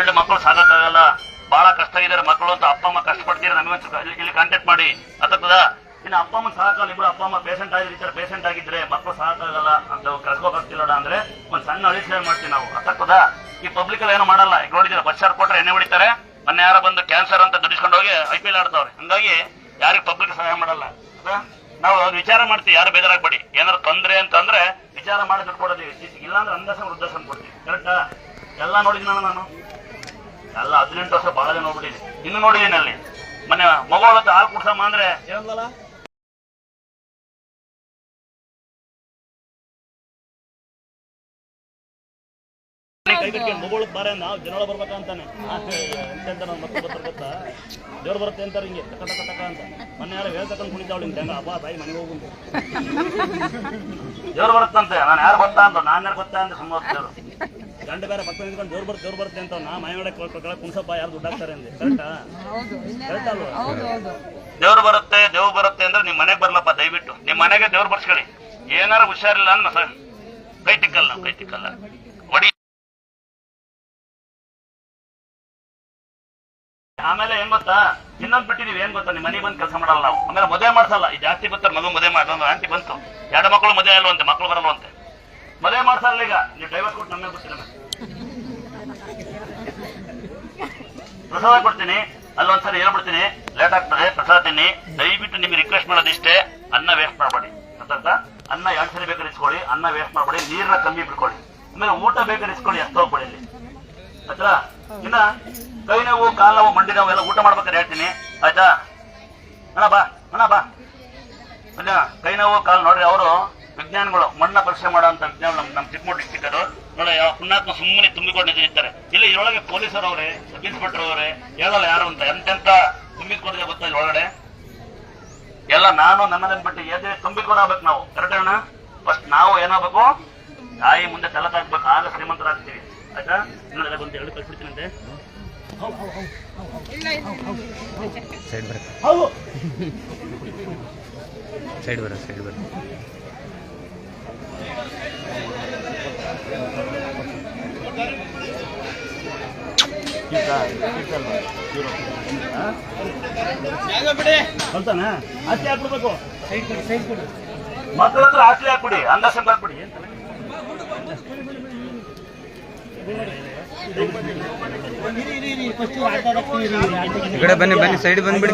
ಎರಡು ಮಕ್ಕಳು ಸಾಕಾಗಲ್ಲ ಬಹಳ ಕಷ್ಟ ಇದ್ದಾರೆ ಮಕ್ಕಳು ಅಂತ ಅಪ್ಪ ಅಮ್ಮ ಕಷ್ಟ ಪಡ್ತೀರ ನಮಗೆ ಇಲ್ಲಿ ಕಾಂಟ್ಯಾಕ್ಟ್ ಮಾಡಿ. ಅರ್ಥದ ಇನ್ನು ಅಪ್ಪ ಅಮ್ಮ ಸಾಕಾಗಲ್ಲ. ಇಬ್ಬರು ಅಪ್ಪ ಅಮ್ಮ ಪೇಷಂಟ್ ಆಗಿರ್ತಾರೆ ಪೇಷಂಟ್ ಆಗಿದ್ರೆ ಮಕ್ಕಳು ಸಾಕಾಗಲ್ಲ ಅಂತ ಕರ್ಕೋಬರ್ತಿಲ್ಲ ಅಂದ್ರೆ ಒಂದ್ ಸಣ್ಣ ಅಳಿ ಸೇವೆ ಮಾಡ್ತೀವಿ ನಾವು. ಅರ್ಥದ ಈ ಪಬ್ಲಿಕ್ ಅಲ್ಲಿ ಏನೋ ಮಾಡಲ್ಲ. ಈಗ ನೋಡಿದ್ರೆ ಬಸ್ ಕೊಟ್ರೆ ಎಣ್ಣೆ ಹೊಡಿತಾರೆ. ಮೊನ್ನೆ ಯಾರ ಬಂದು ಕ್ಯಾನ್ಸರ್ ಅಂತ ದುಡಿಸ್ಕೊಂಡು ಹೋಗಿ ಐ ಪಿ ಎಲ್ ಆಡ್ತಾವ್ರೆ. ಹಂಗಾಗಿ ಯಾರಿಗೆ ಪಬ್ಲಿಕ್ ಸಹಾಯ ಮಾಡಲ್ಲ? ನಾವು ವಿಚಾರ ಮಾಡ್ತೀವಿ. ಯಾರು ಬೇಜಾರಾಗ್ಬೇಡಿ. ಏನಾದ್ರು ತೊಂದ್ರೆ ಅಂತಂದ್ರೆ ವಿಚಾರ ಮಾಡಿ ದುಡ್ಡು ಕೊಡೋದು ಇಲ್ಲಾಂದ್ರೆ ಅಂದಾಸ ವೃದ್ಧಾಸನ ಕೊಡ್ತೀವಿ. ಕರೆಕ್ಟಾ ಎಲ್ಲ ನೋಡಿದ್ನ ನಾನು. ಎಲ್ಲ ಹದಿನೆಂಟು ವರ್ಷ ಬಹಳ ಜನ ನೋಡ್ಬಿಟ್ಟಿದ್ದೀನಿ ಇನ್ನು ನೋಡಿದ್ದೀನಿ ಅಲ್ಲಿ ಮನೆ ಮಗಳ ಹತ್ರ ಹಾಲು ಕುಡ್ಸಮ್ಮ ಅಂದ್ರೆ ಮಗಳು ಬಾರೆ ನಾವು ಜನಗಳ ಬರ್ಬೇಕಂತಾನೆ ಎಂತ ಮಕ್ಕಳು ಬರ್ತಾರೆ ಗೊತ್ತಾ ದೇವ್ರು ಬರುತ್ತೆ ಅಂತಾರೆ ಹಿಂಗೆ. ತಕ ತಕ ತಕ ಅಂತ. ಮೊನ್ನೆ ಯಾರು ಹೇಳ್ತಕ್ಕಂತ ಕುಣಿತಾವಳು ಹಿಂಗೆ ಹೆಂಗ ಅಬ್ಬಾ ತಾಯಿ ಮನೆಗೆ ಹೋಗು ದೇವ್ರು ಬರುತ್ತಂತೆ ನಾನು ಯಾರು ಗೊತ್ತಾ ಅಂತ ನಾನು ಯಾರು ಗೊತ್ತಾ ಅಂತ ಸುಮ್ಮನೆ ದೇವ್ರು ಗಂಡ ಬೇರೆ ಪಕ್ಕ ನಿಂತ್ಕೊಂಡು ದೇವ್ರು ಬರುತ್ತೆ ದೇವ್ರು ಬರುತ್ತೆ ಅಂತ ನಾ ಮನೆ ಮಾಡಿ ಕುಣಸಪ್ಪ ಯಾರು ದುಡ್ಡು ಹಾಕ್ತಾರೆ ಅಂದ್ರೆ ಕರೆಕ್ಟಾ ಅಲ್ವಾ? ದೇವ್ರು ಬರುತ್ತೆ ದೇವ್ರು ಬರುತ್ತೆ ಅಂದ್ರೆ ನಿಮ್ ಮನೆಗೆ ಬರ್ಲಪ್ಪ ದಯವಿಟ್ಟು. ನಿಮ್ ಮನೆಗೆ ದೇವ್ರ ಬರ್ಸ್ಕೊಳ್ಳಿ. ಏನಾರ ಹುಷಾರಿಲ್ಲ ಅಂದ್ರೆ ಸರ್. ಕೈ ತಿಕ್ಕಲ್ಲ ನಾವು ಕೈ ತಿಕ್ಕಲ್ಲ ಒಡಿ ಆಮೇಲೆ ಏನ್ ಗೊತ್ತಾ? ಇನ್ನೊಂದ್ ಬಿಟ್ಟಿದೀವಿ ಏನ್ ಗೊತ್ತಾ? ನಿಮ್ ಮನೆಗೆ ಬಂದು ಕೆಲಸ ಮಾಡಲ್ಲ ನಾವು. ಆಮೇಲೆ ಮದುವೆ ಮಾಡ್ಸಲ್ಲ. ಈ ಜಾಸ್ತಿ ಬರ್ತಾರೆ ಮಗು ಮದುವೆ ಮಾಡೋದು ಆಂಟಿ ಬಂತು. ಎರಡು ಮಕ್ಕಳು ಮದುವೆ ಅಲ್ವಂತೆ ಮಕ್ಕಳು ಬರಲ್ವಂತೆ. ಮಾಡ್ಸಲ್ಲ ಈಗ. ನೀವು ಡೈವರ್ಸ್ ಕೊಟ್ಟು ನಮ್ಮ ಬಿಡ್ತೀರ ಪ್ರಸಾದ ಕೊಡ್ತೀನಿ. ಅಲ್ಲೊಂದ್ಸರಿ ಹೇಳ್ಬಿಡ್ತೀನಿ. ಲೇಟ್ ಆಗ್ತದೆ, ಪ್ರಸಾದ ತಿನ್ನಿ. ದಯವಿಟ್ಟು ನಿಮ್ಗೆ ರಿಕ್ವೆಸ್ಟ್ ಮಾಡೋದಿಷ್ಟೇ. ಅನ್ನ ವೇಸ್ಟ್ ಮಾಡಬೇಡಿ. ಅಂತ ಅನ್ನ ಎರಡು ಸರಿ ಬೇಕಾದ್ರೆ ಇಸ್ಕೊಳ್ಳಿ. ಅನ್ನ ವೇಸ್ಟ್ ಮಾಡಬೇಡಿ. ನೀರನ್ನ ಕಮ್ಮಿ ಬಿಡ್ಕೊಳ್ಳಿ. ಆಮೇಲೆ ಊಟ ಬೇಕಾದ್ರೆ ಇಸ್ಕೊಳ್ಳಿ. ಎಷ್ಟು ಹೋಗ್ಬೇಡಿ ಇಲ್ಲಿ. ಆಯ್ತಾ? ಇನ್ನ ಕೈ ನೋವು, ಕಾಲು ನೋವು, ಮಂಡಿ ನೋವು ಎಲ್ಲ ಊಟ ಮಾಡ್ಬೇಕಾದ್ರೆ ಹೇಳ್ತೀನಿ. ಆಯ್ತಾ? ಅಣ್ಣ ಬಾ. ಅಣ್ಣ ಬಾ. ಅಣ್ಣ, ಕೈ ನೋವು, ಕಾಲು ನೋಡ್ರಿ, ಅವರು ವಿಜ್ಞಾನಿಗಳು ಮಣ್ಣ ಪರೀಕ್ಷೆ ಮಾಡುವಂತ ಅಂತ ವಿಜ್ಞಾನ ನಮ್ಮ ನಮ್ಮ ಚಿಕ್ಕಮೂರು ಡಿಸ್ಟಿಕ್ ಅದು. ನೋಡಿ ಯಾವ ಪುಣ್ಯಾತ್ಮ ಸುಮ್ಮನೆ ತುಂಬಿಕೊಂಡು ನಿಂತಿರ್ತಾರೆ ಇಲ್ಲಿ ಇದರೊಳಗೆ ಪೊಲೀಸರು ಅವರೇ ಸಬ್ ಇನ್ಸ್ಪೆಕ್ಟರ್ ಅವರೇ ಹೇಳಲ್ಲ ಯಾರು ಅಂತ. ಎಂತೆಂತ ತುಂಬಿಕೊಂಡಿದೆ ಗೊತ್ತಾ ಇಲ್ಲಿ ಒಳಗಡೆ ಎಲ್ಲ ನಾನು ನನ್ನದನ್ನ ಬಿಟ್ಟು ಎದೆ ತುಂಬಿಕೊಂಡಾಗ್ಬೇಕು ನಾವು. ಕರೆಕ್ಟ್ ಅಣ್ಣ? ಫಸ್ಟ್ ನಾವು ಏನಾಗಬೇಕು? ತಾಯಿ ಮುಂದೆ ತಲೆ ತಾಕ್ಬೇಕು ಆಗ ಶ್ರೀಮಂತರಾಗ್ತೀವಿ. ಆಯ್ತಾ? ಇನ್ನೊಂದೆಲ್ಲ ಬಂದು ಹೇಳಿ ಕಳ್ಸಿಬಿಡ್ತೀನಂತೆ ಸೈಡ್ ಬರ ಸೈಡ್ ಬರ ಸೈಡ್ ಬರ ಹಾಕ್ಬಿಡ್ಬೇಕು. ಮಕ್ಕಳ ಹತ್ರ ಆಸ್ತಿ ಹಾಕ್ಬಿಡಿ? ಈ ಕಡೆ ಬನ್ನಿ ಬನ್ನಿ ಸೈಡ್ ಬಂದ್ಬಿಡಿ.